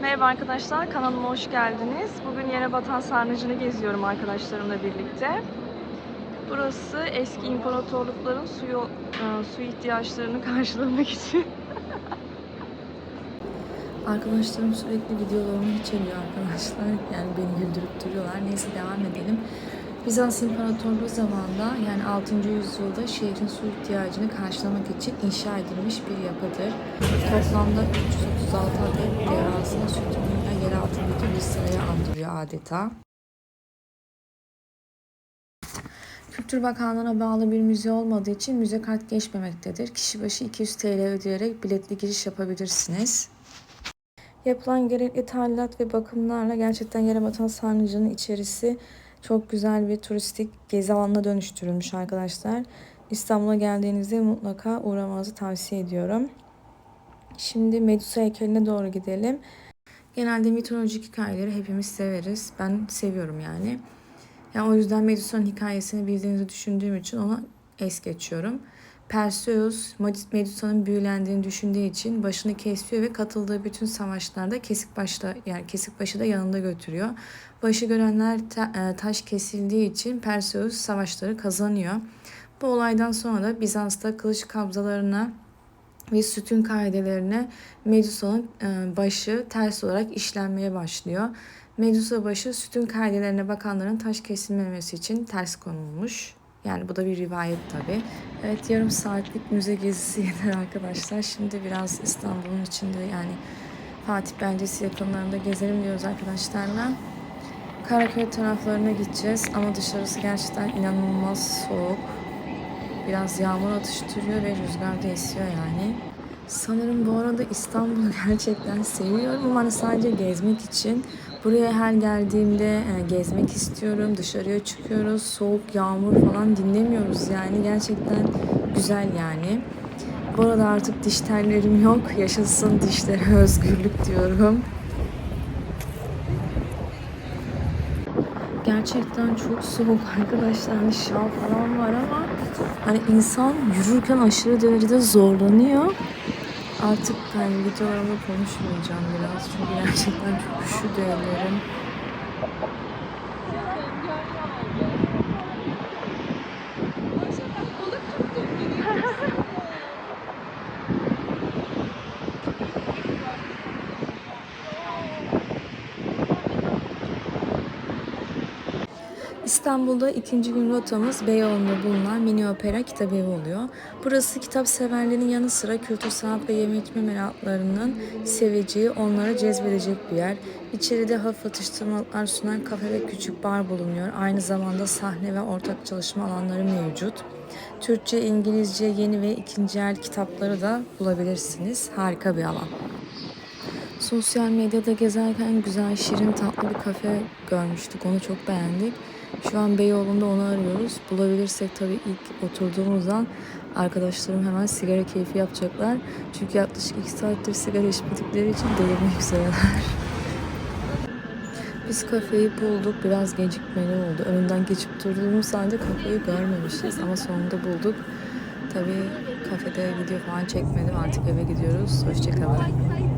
Merhaba arkadaşlar, kanalıma hoş geldiniz. Bugün yere batan sarnıcını geziyorum arkadaşlarımla birlikte. Burası eski imparatorlukların suyu, e, su ihtiyaçlarını karşılamak için. Arkadaşlarım sürekli videolarımı içeriyor arkadaşlar. Yani beni güldürüp duruyorlar. Neyse devam edelim. Bizans İmparatorluğu zamanında yani 6. yüzyılda şehrin su ihtiyacını karşılamak için inşa edilmiş bir yapıdır. Toplamda 336 adet devasa sütunuyla yer altındaki bir sıraya andırıyor adeta. Kültür Bakanlığı'na bağlı bir müze olmadığı için müze kart geçmemektedir. Kişi başı 200 TL ödeyerek biletli giriş yapabilirsiniz. Yapılan gerekli tadilat ve bakımlarla gerçekten yere batan sarnıcının içerisi çok güzel bir turistik gezi alanına dönüştürülmüş arkadaşlar. İstanbul'a geldiğinizde mutlaka uğramanızı tavsiye ediyorum. Şimdi Medusa heykeline doğru gidelim. Genelde mitolojik hikayeleri hepimiz severiz. Ben seviyorum yani. Yani o yüzden Medusa'nın hikayesini bildiğinizi düşündüğüm için ona es geçiyorum. Perseus Medusa'nın büyülendiğini düşündüğü için başını kesiyor ve katıldığı bütün savaşlarda kesik başla yani kesik başı da yanında götürüyor. Başı görenler ta- e, taş kesildiği için Perseus savaşları kazanıyor. Bu olaydan sonra da Bizans'ta kılıç kabzalarına ve sütun kaidelerine Medusa'nın e, başı ters olarak işlenmeye başlıyor. Medusa başı sütun kaidelerine bakanların taş kesilmemesi için ters konulmuş. Yani bu da bir rivayet tabi. Evet yarım saatlik müze gezisi yeter arkadaşlar. Şimdi biraz İstanbul'un içinde yani Fatih Beldesi yakınlarında gezelim diyoruz arkadaşlarla. Karaköy taraflarına gideceğiz ama dışarısı gerçekten inanılmaz soğuk. Biraz yağmur atıştırıyor ve rüzgar da esiyor yani. Sanırım bu arada İstanbul'u gerçekten seviyorum ama hani sadece gezmek için. Buraya her geldiğimde e, gezmek istiyorum. Dışarıya çıkıyoruz. Soğuk, yağmur falan dinlemiyoruz yani. Gerçekten güzel yani. Bu arada artık diş tellerim yok. Yaşasın dişlere özgürlük diyorum. Gerçekten çok soğuk arkadaşlar. Hani şal falan var ama hani insan yürürken aşırı derecede zorlanıyor. Artık hani videolarımda konuşmayacağım biraz çünkü gerçekten çok üşüdü ellerim. İstanbul'da ikinci gün rotamız Beyoğlu'nda bulunan Mini Opera Kitap Evi oluyor. Burası kitap severlerin yanı sıra kültür sanat ve yeme içme meraklarının seveceği, onlara cezbedecek bir yer. İçeride hafif atıştırmalıklar sunan kafe ve küçük bar bulunuyor. Aynı zamanda sahne ve ortak çalışma alanları mevcut. Türkçe, İngilizce yeni ve ikinci el kitapları da bulabilirsiniz. Harika bir alan. Sosyal medyada gezerken güzel, şirin, tatlı bir kafe görmüştük. Onu çok beğendik. Şu an Beyoğlu'nda onu arıyoruz. Bulabilirsek tabii ilk oturduğumuz an arkadaşlarım hemen sigara keyfi yapacaklar. Çünkü yaklaşık iki saattir sigara içmedikleri için delirmek üzereler. Biz kafeyi bulduk. Biraz gecikmeli oldu. Önünden geçip durduğumuz halde kafeyi görmemişiz ama sonunda bulduk. Tabii kafede video falan çekmedim. Artık eve gidiyoruz. Hoşçakalın.